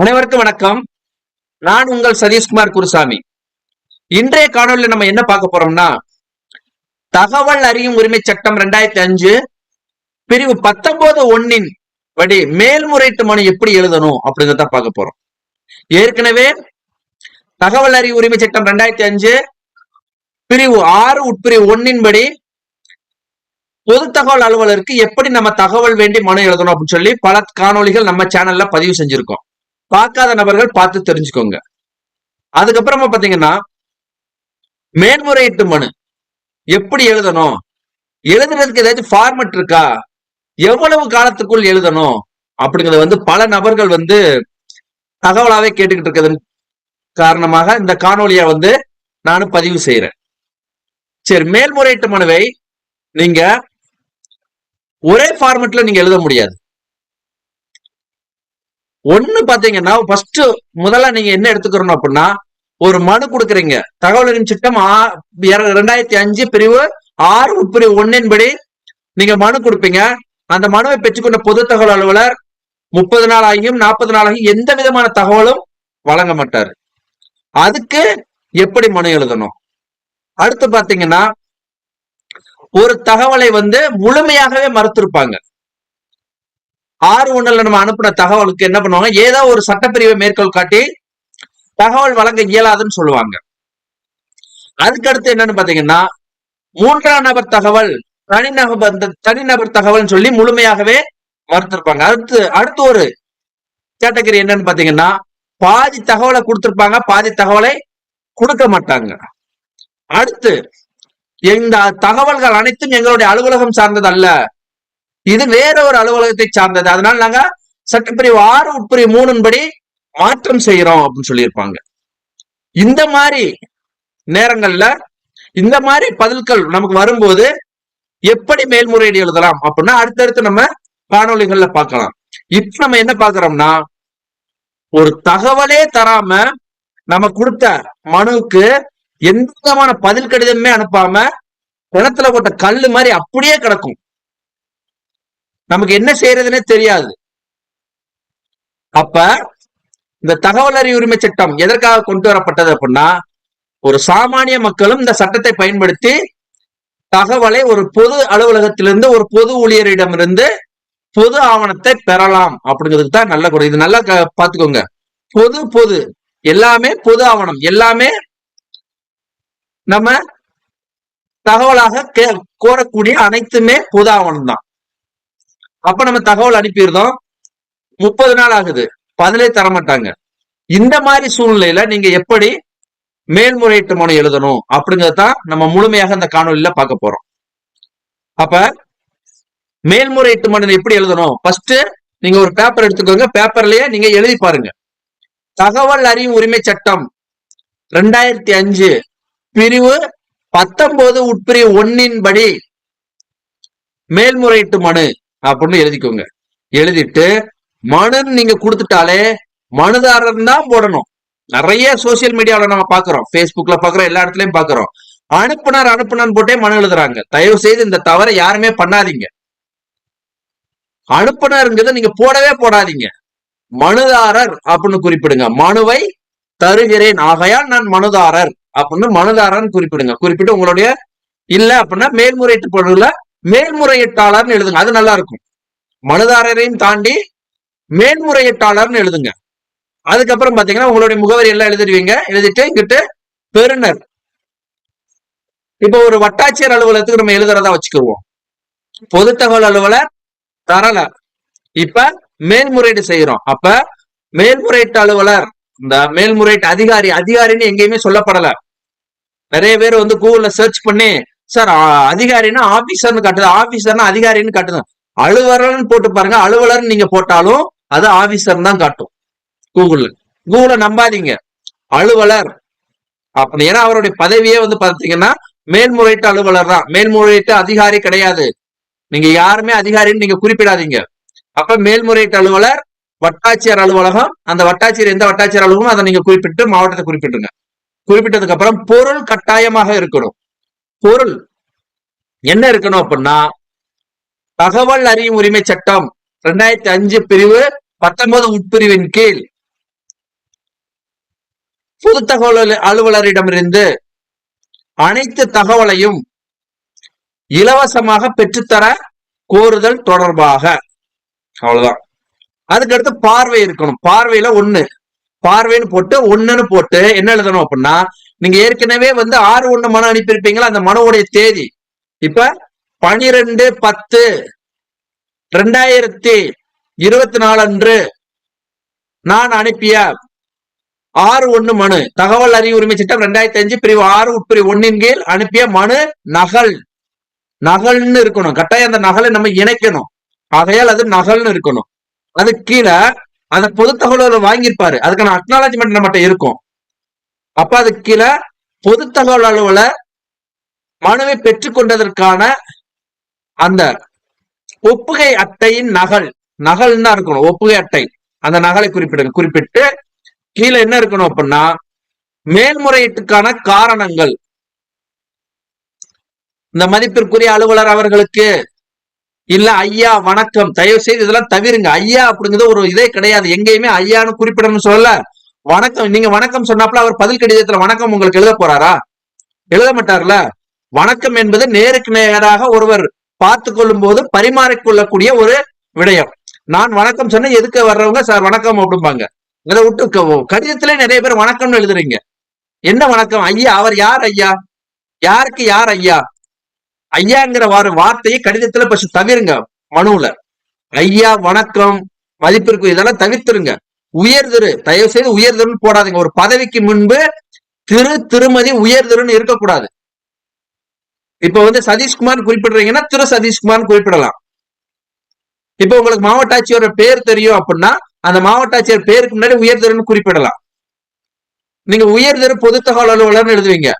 அனைவருக்கும் வணக்கம். நான் உங்கள் சதீஷ்குமார் குருசாமி. இன்றைய காணொலியில் நம்ம என்ன பார்க்க போறோம்னா தகவல் அறியும் உரிமை சட்டம் ரெண்டாயிரத்தி அஞ்சு பிரிவு பத்தொன்பது ஒன்னின் படி மேல்முறையீட்டு மனு எப்படி எழுதணும் அப்படிங்கிறத பார்க்க போறோம். ஏற்கனவே தகவல் அறியும் உரிமை சட்டம் ரெண்டாயிரத்தி அஞ்சு பிரிவு ஆறு உட்பிரிவு ஒன்னின் படி பொது தகவல் அலுவலருக்கு எப்படி நம்ம தகவல் வேண்டி மனு எழுதணும் அப்படின்னு சொல்லி பல காணொளிகள் நம்ம சேனல்ல பதிவு செஞ்சிருக்கோம். பார்க்காத நபர்கள் பார்த்து தெரிஞ்சுக்கோங்க. அதுக்கப்புறமா பாத்தீங்கன்னா மேல்முறையீட்டு மனு. எப்படி எழுதணும்? எழுதுறதுக்கு ஏதாச்சும் ஃபார்மட் இருக்கா? எவ்வளவு காலத்துக்குள் எழுதணும்? அப்படிங்கறத வந்து பல நபர்கள் வந்து தகவலாவே கேட்டுக்கிட்டு இருக்கிறதன் காரணமாக இந்த காணொலியை வந்து நானும் பதிவு செய்யறேன் சரி மேல்முறையீட்டு மனுவை நீங்க ஒரே ஃபார்மெட்ல நீங்க எழுத முடியாது. ஒண்ணு பாத்தீங்கன்னா ஃபர்ஸ்ட் முதல்ல நீங்க என்ன எடுத்துக்கிறோம் அப்படின்னா ஒரு மனு கொடுக்குறீங்க. தகவல் அறியும் சட்டம் ஆ- இர- ரெண்டாயிரத்தி அஞ்சு பிரிவு ஆறு உட்பிரிவு ஒன்னின் படி நீங்க மனு கொடுப்பீங்க. அந்த மனுவை பெற்றுக்கொண்ட பொது தகவல் அலுவலர் முப்பது நாள் ஆகியும் நாற்பது நாள் ஆகியும் எந்த விதமான தகவலும் வழங்க மாட்டாரு. அதுக்கு எப்படி மனு எழுதணும்? அடுத்து பாத்தீங்கன்னா ஒரு தகவலை வந்து முழுமையாகவே மறுத்திருப்பாங்க. ஆறு ஒண்ணுல நம்ம அனுப்பின தகவலுக்கு என்ன பண்ணுவாங்க? ஏதோ ஒரு சட்டப்பிரிவை மேற்கோள் காட்டி தகவல் வழங்க இயலாதுன்னு சொல்லுவாங்க. அதுக்கு அடுத்து என்னன்னு பாத்தீங்கன்னா மூன்றாம் நபர் தகவல் தனிநபர் தனிநபர் தகவல்னு சொல்லி முழுமையாகவே மறுத்திருப்பாங்க. அடுத்து அடுத்து ஒரு கேட்டகரி என்னன்னு பாத்தீங்கன்னா பாதி தகவலை கொடுத்திருப்பாங்க பாதி தகவலை கொடுக்க மாட்டாங்க. அடுத்து இந்த தகவல்கள் அனைத்தும் எங்களுடைய அலுவலகம் சார்ந்தது அல்ல இது வேற ஒரு அலுவலகத்தை சார்ந்தது. அதனால நாங்க சட்டப்பிரிவு ஆறு உட்பிரிவு மூணுன்படி மாற்றம் செய்யறோம் அப்படின்னு சொல்லியிருப்பாங்க. இந்த மாதிரி நேரங்கள்ல இந்த மாதிரி பதில்கள் நமக்கு வரும்போது எப்படி மேல்முறையீடு எழுதலாம் அப்படின்னா அடுத்தடுத்து நம்ம காணொளிகள்ல பார்க்கலாம். இப்ப நம்ம என்ன பாக்குறோம்னா ஒரு தகவலே தராம நம்ம கொடுத்த மனுவுக்கு எந்த விதமான பதில் கடிதமே அனுப்பாம கிணத்துல போட்ட கல்லு மாதிரி அப்படியே கிடக்கும். நமக்கு என்ன செய்யறதுன்னே தெரியாது. அப்ப இந்த தகவல் அறிவு உரிமை சட்டம் எதற்காக கொண்டு வரப்பட்டது அப்படின்னா ஒரு சாமானிய மக்களும் இந்த சட்டத்தை பயன்படுத்தி தகவலை ஒரு பொது அலுவலகத்திலிருந்து ஒரு பொது ஊழியரிடமிருந்து பொது ஆவணத்தை பெறலாம் அப்படிங்கிறதுக்கு தான் நல்ல குறை. இது நல்லா க- பாத்துக்கோங்க. பொது பொது. எல்லாமே பொது ஆவணம். எல்லாமே நம்ம தகவலாக கே- கோரக்கூடிய அனைத்துமே பொது ஆவணம் தான் அப்ப நம்ம தகவல் அனுப்பியிருந்தோம். முப்பது நாள் ஆகுது. பதிலே தர மாட்டாங்க இந்த மாதிரி சூழ்நிலையில நீங்க எப்படி மேல்முறையீட்டு மனு எழுதணும் அப்படிங்கறதான் நம்ம முழுமையாக இந்த காணொலியில பார்க்க போறோம். அப்ப மேல்முறையீட்டு மனு எப்படி எழுதணும்? ஃபர்ஸ்ட் நீங்க ஒரு பேப்பர் எடுத்துக்கோங்க. பேப்பர்லயே நீங்க எழுதி பாருங்க. தகவல் அறியும் உரிமை சட்டம் ரெண்டாயிரத்தி அஞ்சு. பிரிவு பத்தொன்பது உட்பிரிவு ஒன்னின் படி மேல்முறையீட்டு மனு. அப்படின்னு எழுதிக்கோங்க. எழுதிட்டு மனன் நீங்க கொடுத்துட்டாலே மனுதாரர் தான் போடணும். நிறைய சோசியல் மீடியாவில் நம்ம பாக்குறோம் ஃபேஸ்புக்ல பாக்குறோம் எல்லா இடத்துலயும் பாக்குறோம் அனுப்புனர் அனுப்புனர் போட்டே மனு எழுதுறாங்க. தயவு செய்து இந்த தவறை யாருமே பண்ணாதீங்க. அனுப்புனருங்கிறத நீங்க போடவே போடாதீங்க. மனுதாரர் அப்படின்னு குறிப்பிடுங்க. மனுவை தருகிறேன். ஆகையால் நான் மனுதாரர் அப்படின்னு மனுதாரன் குறிப்பிடுங்க. குறிப்பிட்டு உங்களுடைய இல்ல அப்படின்னா மேல்முறையீட்டு பொருள்ல மேல்முறையீட்டாளர்னு எழுதுங்க. அது நல்லா இருக்கும் மனுதாரரையும் தாண்டி மேல்முறையீட்டாளர்னு எழுதுங்க. அதுக்கப்புறம் பாத்தீங்கன்னா உங்களுடைய முகவரி எல்லாம் எழுதிடுவீங்க. எழுதிட்டு இங்கிட்டு பெருநர் இப்போ ஒரு வட்டாட்சியர் அலுவலகத்துக்கு நம்ம எழுதுறதா வச்சுக்குவோம். பொது தகவல் அலுவலர் தரல இப்ப மேல்முறையீடு செய்யறோம் அப்ப மேல்முறையீட்டு அலுவலர் இந்த மேல்முறையீட்டு அதிகாரி அதிகாரின்னு எங்கேயுமே சொல்லப்படல. நிறைய பேர் வந்து கூகுள்ல சர்ச் பண்ணி சார் அதிகாரின்னா ஆபீசர்னு காட்டுது. ஆபீசர்னா அதிகாரின்னு காட்டுது. அலுவலர்னு போட்டு பாருங்க. அலுவலர்னு நீங்க போட்டாலும் அது ஆபீசர் தான் காட்டும். கூகுள் கூகுள நம்பாதீங்க. அலுவலர். அப்படி ஏன்னா அவருடைய பதவியே வந்து பாத்தீங்கன்னா மேல்முறையீட்டு அலுவலர் தான். மேல்முறையீட்டு அதிகாரி கிடையாது. நீங்க யாருமே அதிகாரின்னு நீங்க குறிப்பிடாதீங்க. அப்ப மேல்முறையீட்டு அலுவலர் வட்டாட்சியர் அலுவலகம் அந்த வட்டாட்சியர் எந்த வட்டாட்சியர் அலுவலகம் அதை நீங்க குறிப்பிட்டு மாவட்டத்தை குறிப்பிட்டுருங்க. குறிப்பிட்டதுக்கு அப்புறம் பொருள் கட்டாயமாக இருக்கணும். பொருள். என்ன இருக்கணும் அப்படின்னா தகவல் அறியும் உரிமை சட்டம் ரெண்டாயிரத்தி அஞ்சு பிரிவு பத்தொன்பது உட்பிரிவின் கீழ். பொது தகவல் அலுவலரிடமிருந்து அனைத்து தகவலையும் இலவசமாக பெற்றுத்தர கோருதல் தொடர்பாக. அவ்வளவுதான். அதுக்கடுத்து பார்வை இருக்கணும். பார்வையில ஒண்ணு. பார்வைன்னு போட்டு ஒண்ணுன்னு போட்டு என்ன எழுதணும் அப்படின்னா நீங்க ஏற்கனவே வந்து ஆறு ஒண்ணு மனு அனுப்பியிருப்பீங்களா? அந்த மனுவுடைய தேதி. இப்ப பனிரெண்டு பத்து ரெண்டாயிரத்தி இருபத்தி நாலு அன்று நான் அனுப்பிய ஆறு ஒண்ணு மனு தகவல் அறிவு உரிமை சட்டம் ரெண்டாயிரத்தி அஞ்சு பிரிவு ஆறு உட்பிரிவு ஒன்னின் கீழ் அனுப்பிய மனு நகல். நகல்னு இருக்கணும். கட்டாயம் அந்த நகலை நம்ம இணைக்கணும். ஆகையால் அது நகல்னு இருக்கணும். அது கீழே அந்த பொது தகவல் வாங்கியிருப்பாரு. அதுக்கான அக்னாலஜ்மெண்ட் நம்மகிட்ட இருக்கும். அப்ப அதுக்கு கீழே பொது தகவல் அலுவல மனுவை பெற்றுக்கொண்டதற்கான அந்த ஒப்புகை அட்டையின் நகல் நகல்னா இருக்கணும் ஒப்புகை அட்டை. அந்த நகலை குறிப்பிடுங்க குறிப்பிட்டு கீழே என்ன இருக்கணும் அப்படின்னா மேல்முறையீட்டுக்கான காரணங்கள். இந்த மதிப்பிற்குரிய அலுவலர் அவர்களுக்கு இல்ல ஐயா வணக்கம் தயவு செய்து இதெல்லாம் தவிருங்க. ஐயா அப்படிங்கிறது ஒரு இதே கிடையாது. எங்கேயுமே ஐயான்னு குறிப்பிடணும்னு சொல்லல. வணக்கம் நீங்க வணக்கம் சொன்னாப்புல அவர் பதில் கடிதத்துல வணக்கம் உங்களுக்கு எழுத போறாரா? எழுத மாட்டார்ல? வணக்கம் என்பது நேருக்கு நேராக ஒருவர் பார்த்து கொள்ளும் போது பரிமாறிக்கொள்ளக்கூடிய ஒரு விடயம். நான் வணக்கம் சொன்ன எதுக்கு வர்றவங்க சார் வணக்கம் அப்படிம்பாங்க. இதை விட்டு க- கடிதத்திலே நிறைய பேர் வணக்கம்னு எழுதுறீங்க. என்ன வணக்கம்? ஐயா அவர் யார் ஐயா? யாருக்கு யார் ஐயா? ஐயாங்கிற வார வார்த்தையை கடிதத்துல பசு தவிருங்க மனுவுல. ஐயா வணக்கம். மதிப்பிற்கு இதெல்லாம் தவிர்த்துருங்க. உயர்திரு தயவு செய்து உயர்திருன்னு போடாதீங்க. ஒரு பதவிக்கு முன்பு திரு திருமதி உயர்திருன்னு இருக்கக்கூடாது. இப்ப வந்து சதீஷ்குமார் குறிப்பிடுறீங்கன்னா திரு சதீஷ்குமார் குறிப்பிடலாம். இப்ப உங்களுக்கு மாவட்ட ஆட்சியோட பேர் தெரியும் அப்படின்னா அந்த மாவட்ட ஆட்சியர் பேருக்கு முன்னாடி உயர்திருன்னு குறிப்பிடலாம். நீங்க உயர்திரு பொது தகவல் அலுவலர்னு எழுதுவீங்க.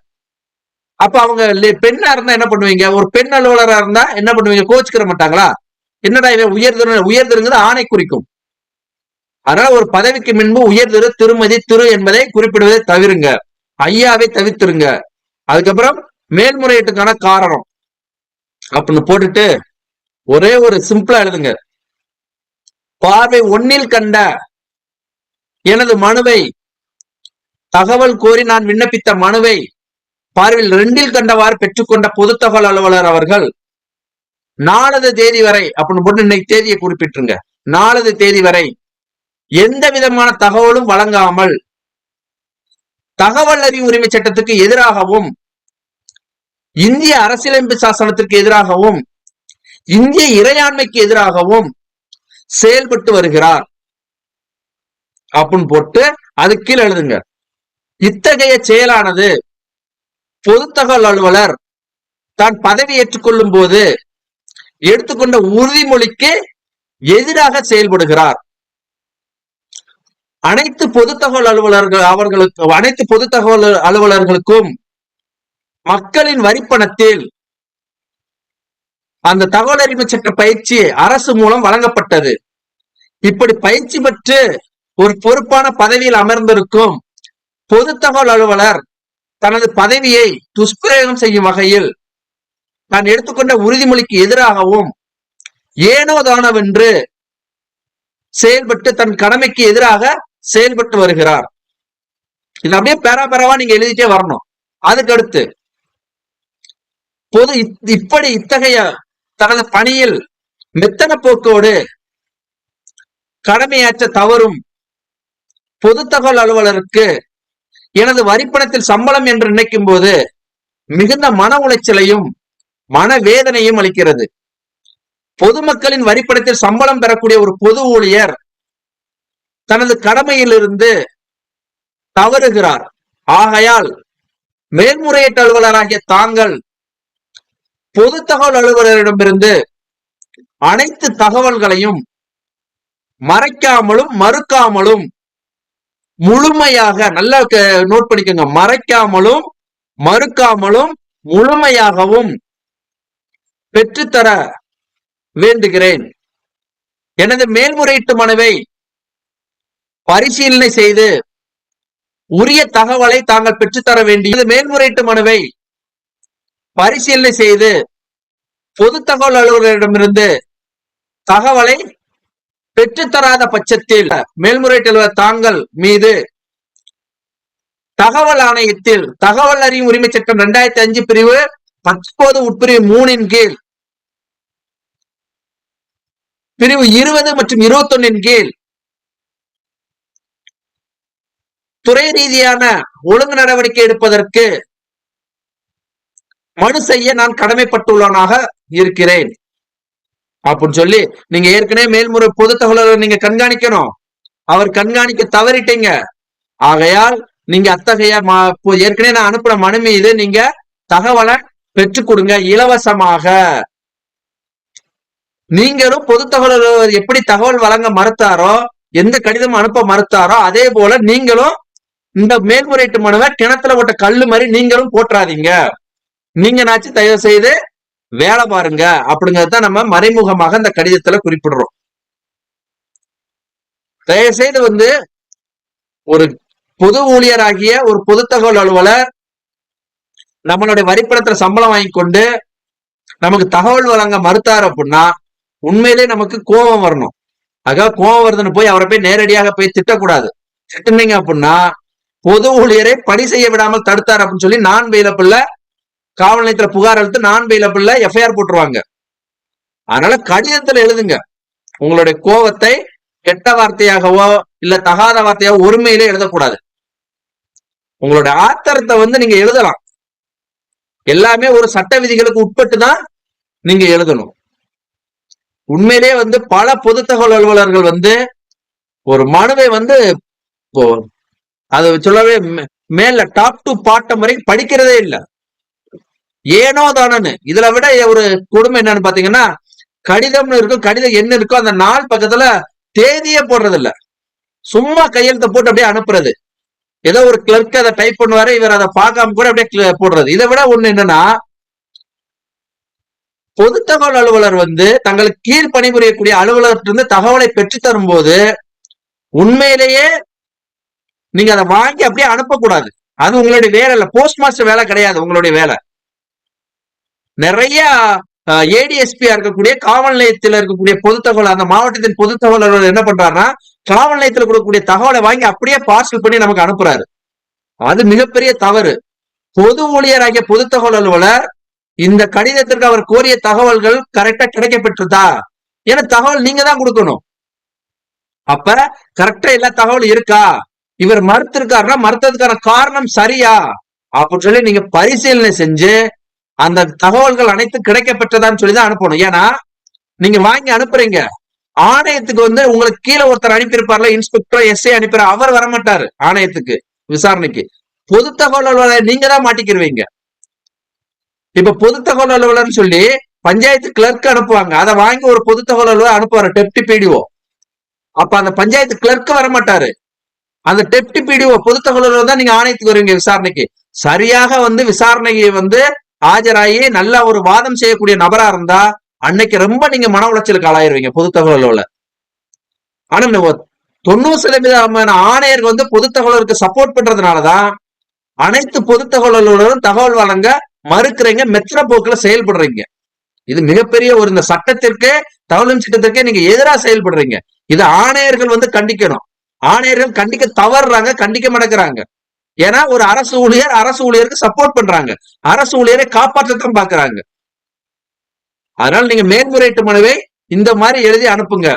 அப்ப அவங்க பெண்ணா இருந்தா என்ன பண்ணுவீங்க? ஒரு பெண் அலுவலரா இருந்தா என்ன பண்ணுவீங்க? கோச்சுக்கிற மாட்டாங்களா? என்னடா இவன் உயர்திரு உயர்திருங்கிறது ஆணை குறிக்கும். அதனால ஒரு பதவிக்கு முன்பு உயர்திரு திருமதி திரு என்பதை குறிப்பிடுவதை தவிருங்க. ஐயாவை தவிர்த்துருங்க. அதுக்கப்புறம் மேல்முறையீட்டுக்கான காரணம். அப்படின்னு போட்டுட்டு ஒரே ஒரு சிம்பிளா எழுதுங்க. பார்வை ஒன்னில் கண்ட எனது மனுவை தகவல் கோரி நான் விண்ணப்பித்த மனுவை பார்வையில் ரெண்டில் கண்டவாறு பெற்றுக்கொண்ட பொது தகவல் அலுவலர் அவர்கள் நாலது தேதி வரை அப்படின்னு போட்டு இன்னைக்கு தேதியை குறிப்பிட்டுருங்க. நாளது தேதி வரை எந்த விதமான தகவலும் வழங்காமல் தகவல் அறிவு உரிமை சட்டத்துக்கு எதிராகவும் இந்திய அரசியலமைப்பு சாசனத்திற்கு எதிராகவும் இந்திய இறையாண்மைக்கு எதிராகவும் செயல்பட்டு வருகிறார். அப்படின்னு போட்டு அது கீழே எழுதுங்க. இத்தகைய செயலானது பொது தகவல் அலுவலர் தான் பதவி ஏற்றுக்கொள்ளும் போது எடுத்துக்கொண்ட உறுதிமொழிக்கு எதிராக செயல்படுகிறார். அனைத்து பொது தகவல் அலுவலர்கள் அவர்களுக்கு அனைத்து பொது தகவல் அலுவலர்களுக்கும் மக்களின் வரிப்பணத்தில் அந்த தகவல் அறிவு சட்ட பயிற்சி அரசு மூலம் வழங்கப்பட்டது. இப்படி பயிற்சி பெற்று ஒரு பொறுப்பான பதவியில் அமர்ந்திருக்கும் பொது தகவல் அலுவலர் தனது பதவியை துஷ்பிரயோகம் செய்யும் வகையில் நான் எடுத்துக்கொண்ட உறுதிமொழிக்கு எதிராகவும் ஏனோ தானவென்று செயல்பட்டு தன் கடமைக்கு எதிராக செயல்பட்டு வருகிறார். இது அப்படியே பேரா பேராவா நீங்க எழுதிட்டே வரணும். அதுக்கடுத்து பொது இப்படி இத்தகைய தனது பணியில் மெத்தன போக்கோடு கடமையாற்ற தவறும் பொது தகவல் அலுவலருக்கு எனது வரிப்பணத்தில் சம்பளம் என்று நினைக்கும் போது மிகுந்த மன உளைச்சலையும் மன வேதனையும் அளிக்கிறது. பொதுமக்களின் வரிப்படத்தில் சம்பளம் பெறக்கூடிய ஒரு பொது ஊழியர் தனது கடமையிலிருந்து தவறுகிறார். ஆகையால் மேல்முறையீட்டு அலுவலராகிய தாங்கள் பொது தகவல் அலுவலரிடமிருந்து அனைத்து தகவல்களையும் மறைக்காமலும் மறுக்காமலும் முழுமையாக நல்லா க- நோட் பண்ணிக்கோங்க. மறைக்காமலும் மறுக்காமலும் முழுமையாகவும் பெற்றுத்தர வேண்டுகிறேன். எனது மேல்முறையீட்டு மனுவை பரிசீலனை செய்து உரிய தகவலை தாங்கள் பெற்றுத்தர வேண்டியது மேல்முறையீட்டு மனுவை பரிசீலனை செய்து பொது தகவல் அலுவலரிடமிருந்து தகவலை பெற்றுத்தராத பட்சத்தில் மேல்முறையீட்டு தாங்கள் மீது தகவல் ஆணையத்தில் தகவல் அறியும் உரிமை சட்டம் ரெண்டாயிரத்தி அஞ்சு பிரிவு பத்தொன்பது உட்பிரிவு மூணின் கீழ் பிரிவு இருபது மற்றும் இருபத்தொன்னின் கீழ். துறை ரீதியான ஒழுங்கு நடவடிக்கை எடுப்பதற்கு மனு செய்ய நான் கடமைப்பட்டுள்ளவனாக இருக்கிறேன். அப்படின்னு சொல்லி நீங்க ஏற்கனவே மேல்முறை பொது தகவலர் நீங்க கண்காணிக்கணும். அவர் கண்காணிக்க தவறிட்டீங்க. ஆகையால் நீங்க அத்தகைய ம- ஏற்கனவே நான் அனுப்புன மனு மீது நீங்க தகவலை பெற்றுக் கொடுங்க இலவசமாக. நீங்களும் பொது தகவல் எப்படி தகவல் வழங்க மறுத்தாரோ எந்த கடிதம் அனுப்ப மறுத்தாரோ அதே போல நீங்களும் இந்த மேல்முறையீட்டு மனுவை கிணத்துல போட்ட கல்லு மாதிரி நீங்களும் போட்டுறாதீங்க நீங்க நாச்சு தயவு செய்து வேலை பாருங்க அப்படிங்கறத நம்ம மறைமுகமாக இந்த கடிதத்துல குறிப்பிடுறோம். தயவு செய்து வந்து ஒரு பொது ஊழியராகிய ஒரு பொது தகவல் அலுவலர் நம்மளுடைய வரிப்பணத்துல சம்பளம் வாங்கி கொண்டு நமக்கு தகவல் வழங்க மறுத்தார் அப்படின்னா உண்மையிலே நமக்கு கோபம் வரணும். ஆக கோபம் வருதுன்னு போய் அவரை போய் நேரடியாக போய் திட்டக்கூடாது. திட்டுனீங்க அப்படின்னா பொது ஊழியரை பணி செய்ய விடாமல் தடுத்தார் அப்படின்னு சொல்லி நான் பெயிலப்பில்ல காவல் நிலையத்துல புகார் அளித்து நான் பெயிலப்பில்ல எஃப்ஐஆர் போட்டுருவாங்க. அதனால கடிதத்துல எழுதுங்க. உங்களுடைய கோபத்தை கெட்ட வார்த்தையாகவோ இல்ல தகாத வார்த்தையாவோ ஒருமையிலே எழுதக்கூடாது. உங்களுடைய ஆத்திரத்தை வந்து நீங்க எழுதலாம். எல்லாமே ஒரு சட்ட விதிகளுக்கு உட்பட்டு தான் நீங்க எழுதணும். உண்மையிலே வந்து பல பொது தகவல் அலுவலர்கள் வந்து ஒரு மனுவை வந்து இப்போ அது சொல்லவே மே- மேல டாப் டு பாட்டம் வரைக்கும் படிக்கிறதே இல்லை. ஏனோ தானன்னு. இதுல விட ஒரு கொடுமை என்னன்னு பாத்தீங்கன்னா கடிதம்னு இருக்கும் கடிதம் என்ன இருக்கோ அந்த நாள் பக்கத்துல தேதியே போடுறது இல்ல சும்மா கையெழுத்த போட்டு அப்படியே அனுப்புறது. ஏதோ ஒரு கிளர்க் அதை டைப் பண்ணுவாரு இவர் அதை பார்க்காம கூட அப்படியே போடுறது. இதை விட ஒண்ணு என்னன்னா பொது தகவல் அலுவலர் வந்து தங்களுக்கு கீழ் பணிபுரியக்கூடிய அலுவலர்கிட்ட தகவலை பெற்று தரும்போது உண்மையிலேயே நீங்க அதை வாங்கி அப்படியே அனுப்பக்கூடாது. அது உங்களுடைய வேலை இல்ல. போஸ்ட் மாஸ்டர் வேலை கிடையாது உங்களுடைய வேலை. நிறைய ஏடிஎஸ்பியா இருக்கக்கூடிய காவல் நிலையத்தில் இருக்கக்கூடிய பொது தகவல் அந்த மாவட்டத்தின் பொது தகவல் அலுவலர் என்ன பண்றாருன்னா காவல் நிலையத்தில் கொடுக்கக்கூடிய தகவலை வாங்கி அப்படியே பார்சல் பண்ணி நமக்கு அனுப்புறாரு. அது மிகப்பெரிய தவறு. பொது ஊழியராகிய பொது தகவல் அலுவலர் இந்த கடிதத்திற்கு அவர் கோரிய தகவல்கள் கரெக்டா கிடைக்கப்பெற்றதா? ஏன்னா தகவல் நீங்க தான் கொடுக்கணும். அப்ப கரெக்டா எல்லா தகவலும் இருக்கா? இவர் மறுத்திருக்காருன்னா மறுத்ததுக்கான காரணம் சரியா? அப்படின்னு சொல்லி நீங்க பரிசீலனை செஞ்சு அந்த தகவல்கள் அனைத்தும் கிடைக்கப்பட்டதான்னு சொல்லி தான் அனுப்பணும். ஏன்னா நீங்க வாங்கி அனுப்புறீங்க. ஆணையத்துக்கு வந்து உங்களுக்கு கீழே ஒருத்தர் அனுப்பியிருப்பார்ல இன்ஸ்பெக்டர் எஸ்ஐ அனுப்பிற அவர் வரமாட்டாரு ஆணையத்துக்கு விசாரணைக்கு. பொது தகவல் அலுவலர் நீங்க தான் மாட்டிக்கிருவீங்க. இப்ப பொது தகவல் அலுவலர்னு சொல்லி பஞ்சாயத்து கிளர்க் அனுப்புவாங்க. அதை வாங்கி ஒரு பொது தகவல் அலுவலர் அனுப்புவாரு டெப்டி பிடிஓ அப்ப அந்த பஞ்சாயத்து கிளர்க் வரமாட்டாரு. அந்த டெப்டி பிடிஓ பொது தகவல் தான் நீங்க ஆணையத்துக்கு வருவீங்க விசாரணைக்கு. சரியாக வந்து விசாரணையை வந்து ஆஜராகி நல்ல ஒரு வாதம் செய்யக்கூடிய நபரா இருந்தா அன்னைக்கு ரொம்ப நீங்க மன உளைச்சலுக்கு ஆளாயிருவீங்க பொது தகவல் அலுவலர் ஆனா தொண்ணூறு சதவீதமான ஆணையர்கள் வந்து பொது தகவலருக்கு சப்போர்ட் பண்றதுனாலதான் அனைத்து பொது தகவல் அலுவலரும் தகவல் வழங்க மறுக்கிறீங்க மெத்தன போக்குல செயல்படுறீங்க. இது மிகப்பெரிய ஒரு இந்த சட்டத்திற்கு தகவலும் சட்டத்திற்கே நீங்க எதிராக செயல்படுறீங்க. இது ஆணையர்கள் வந்து கண்டிக்கணும். ஆணையர்கள் கண்டிக்க தவறுறாங்க கண்டிக்க மாட்டேங்கிறாங்க ஏன்னா ஒரு அரசு ஊழியர் அரசு ஊழியருக்கு சப்போர்ட் பண்றாங்க. அரசு ஊழியரை காப்பாற்றத்தான் பாக்குறாங்க. அதனால நீங்க மேல்முறையீட்டு மனுவை இந்த மாதிரி எழுதி அனுப்புங்க.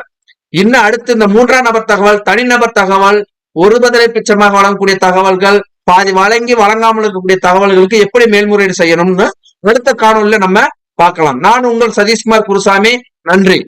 இன்னும் அடுத்து இந்த மூன்றாம் நபர் தகவல் தனிநபர் தகவல் ஒரு பதிலை பிச்சமாக வழங்கக்கூடிய தகவல்கள் பாதி வழங்கி வழங்காமல் இருக்கக்கூடிய தகவல்களுக்கு எப்படி மேல்முறையீடு செய்யணும்னு அடுத்த காணொலியில நம்ம பார்க்கலாம். நான் உங்கள் சதீஷ்குமார் குருசாமி. நன்றி.